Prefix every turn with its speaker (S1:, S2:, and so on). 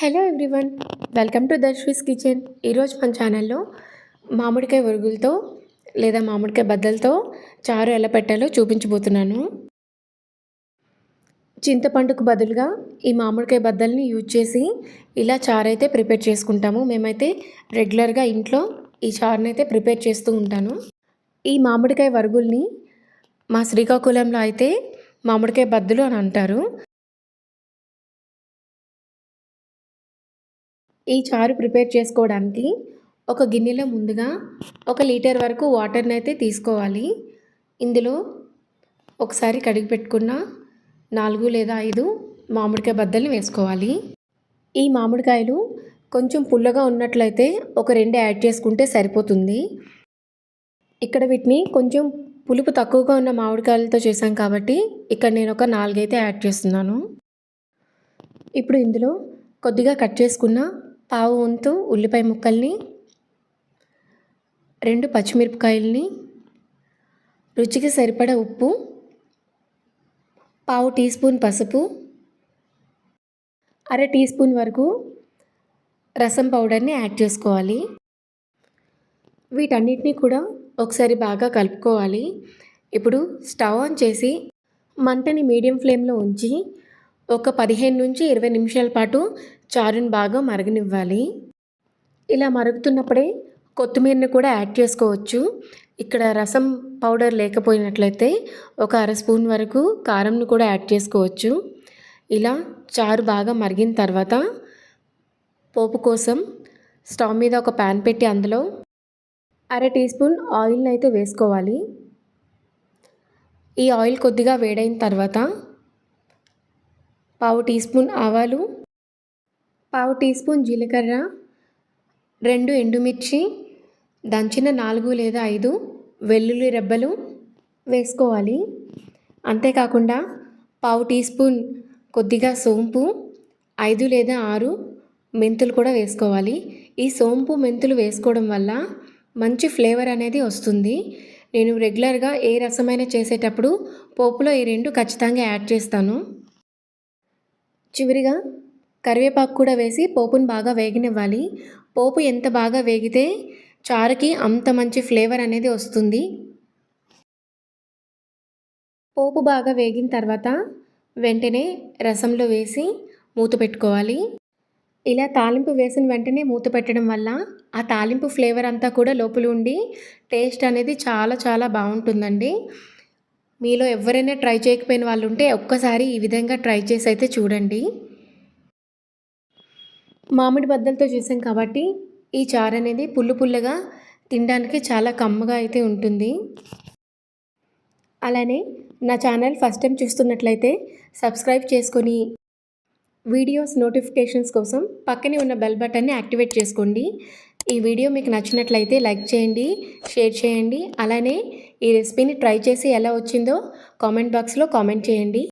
S1: Hello everyone welcome to Darshvi's kitchen. ఈరోజు మన ఛానల్లో మామిడికాయ ఒరుగులతో లేదా మామిడికాయ బద్దలతో చారు ఎలా పెట్టాలో చూపించబోతున్నాను. చింతపండుకు బదులుగా ఈ మామిడికాయ బద్దల్ని యూజ్ చేసి ఇలా చారు అయితే ప్రిపేర్ చేసుకుంటాము. మేమైతే రెగ్యులర్గా ఇంట్లో ఈ చారుని అయితే ప్రిపేర్ చేస్తూ ఉంటాను. ఈ మామిడికాయ వరుగుల్ని మా శ్రీకాకుళంలో అయితే మామిడికాయ బద్దలు అని అంటారు. ఈ చారు ప్రిపేర్ చేసుకోవడానికి ఒక గిన్నెలో ముందుగా ఒక లీటర్ వరకు వాటర్ని అయితే తీసుకోవాలి. ఇందులో ఒకసారి కడిగి పెట్టుకున్న నాలుగు లేదా ఐదు మామిడికాయ బద్దల్ని వేసుకోవాలి. ఈ మామిడికాయలు కొంచెం పుల్లగా ఉన్నట్లయితే ఒక రెండు యాడ్ చేసుకుంటే సరిపోతుంది. ఇక్కడ వీటిని కొంచెం పులుపు తక్కువగా ఉన్న మామిడికాయలతో చేశాం కాబట్టి ఇక్కడ నేను ఒక నాలుగైతే యాడ్ చేస్తున్నాను. ఇప్పుడు ఇందులో కొద్దిగా కట్ చేసుకున్న పావు వంతు ఉల్లిపాయ ముక్కల్ని రెండు పచ్చిమిరపకాయల్ని రుచికి సరిపడ ఉప్పు పావు టీ స్పూన్ పసుపు అర టీ స్పూన్ వరకు రసం పౌడర్ని యాడ్ చేసుకోవాలి. వీటన్నిటిని కూడా ఒకసారి బాగా కలుపుకోవాలి. ఇప్పుడు స్టవ్ ఆన్ చేసి మంటని మీడియం ఫ్లేమ్లో ఉంచి ఒక పదిహేను నుంచి ఇరవై నిమిషాల పాటు చారుని బాగా మరగనివ్వాలి. ఇలా మరుగుతున్నప్పుడే కొత్తిమీరని కూడా యాడ్ చేసుకోవచ్చు. ఇక్కడ రసం పౌడర్ లేకపోయినట్లయితే ఒక అర స్పూన్ వరకు కారంను కూడా యాడ్ చేసుకోవచ్చు. ఇలా చారు బాగా మరిగిన తర్వాత పోపు కోసం స్టవ్ మీద ఒక ప్యాన్ పెట్టి అందులో అర టీ స్పూన్ ఆయిల్ని అయితే వేసుకోవాలి. ఈ ఆయిల్ కొద్దిగా వేడైన తర్వాత పావు టీ స్పూన్ ఆవాలు పావు టీ స్పూన్ జీలకర్ర రెండు ఎండుమిర్చి దంచిన నాలుగు లేదా ఐదు వెల్లుల్లి రెబ్బలు వేసుకోవాలి. అంతేకాకుండా పావు టీ స్పూన్ కొద్దిగా సోంపు ఐదు లేదా ఆరు మెంతులు కూడా వేసుకోవాలి. ఈ సోంపు మెంతులు వేసుకోవడం వల్ల మంచి ఫ్లేవర్ అనేది వస్తుంది. నేను రెగ్యులర్గా ఏ రసమైనా చేసేటప్పుడు పోపులో ఈ రెండు ఖచ్చితంగా యాడ్ చేస్తాను. చివరిగా కరివేపాకు కూడా వేసి పోపును బాగా వేగనివ్వాలి. పోపు ఎంత బాగా వేగితే చారుకి అంత మంచి ఫ్లేవర్ అనేది వస్తుంది. పోపు బాగా వేగిన తర్వాత వెంటనే రసంలో వేసి మూత పెట్టుకోవాలి. ఇలా తాలింపు వేసిన వెంటనే మూత పెట్టడం వల్ల ఆ తాలింపు ఫ్లేవర్ అంతా కూడా లోపల ఉండి టేస్ట్ అనేది చాలా చాలా బాగుంటుందండి. మీలో ఎవరైనా ట్రై చేయకపోయిన వాళ్ళు ఉంటే ఒక్కసారి ఈ విధంగా ట్రై చేసి అయితే చూడండి. మామిడి బద్దలతో చేసాం కాబట్టి ఈ చారు అనేది పుల్లు పుల్లగా తినడానికి చాలా కమ్మగా అయితే ఉంటుంది. అలానే నా ఛానల్ ఫస్ట్ టైం చూస్తున్నట్లయితే సబ్స్క్రైబ్ చేసుకొని వీడియోస్ నోటిఫికేషన్స్ కోసం పక్కనే ఉన్న బెల్ బటన్ని యాక్టివేట్ చేసుకోండి. ఈ వీడియో మీకు నచ్చినట్లయితే లైక్ చేయండి షేర్ చేయండి అలానే ఈ రెసిపీని ట్రై చేసి ఎలా వచ్చిందో కామెంట్ బాక్స్లో కామెంట్ చేయండి.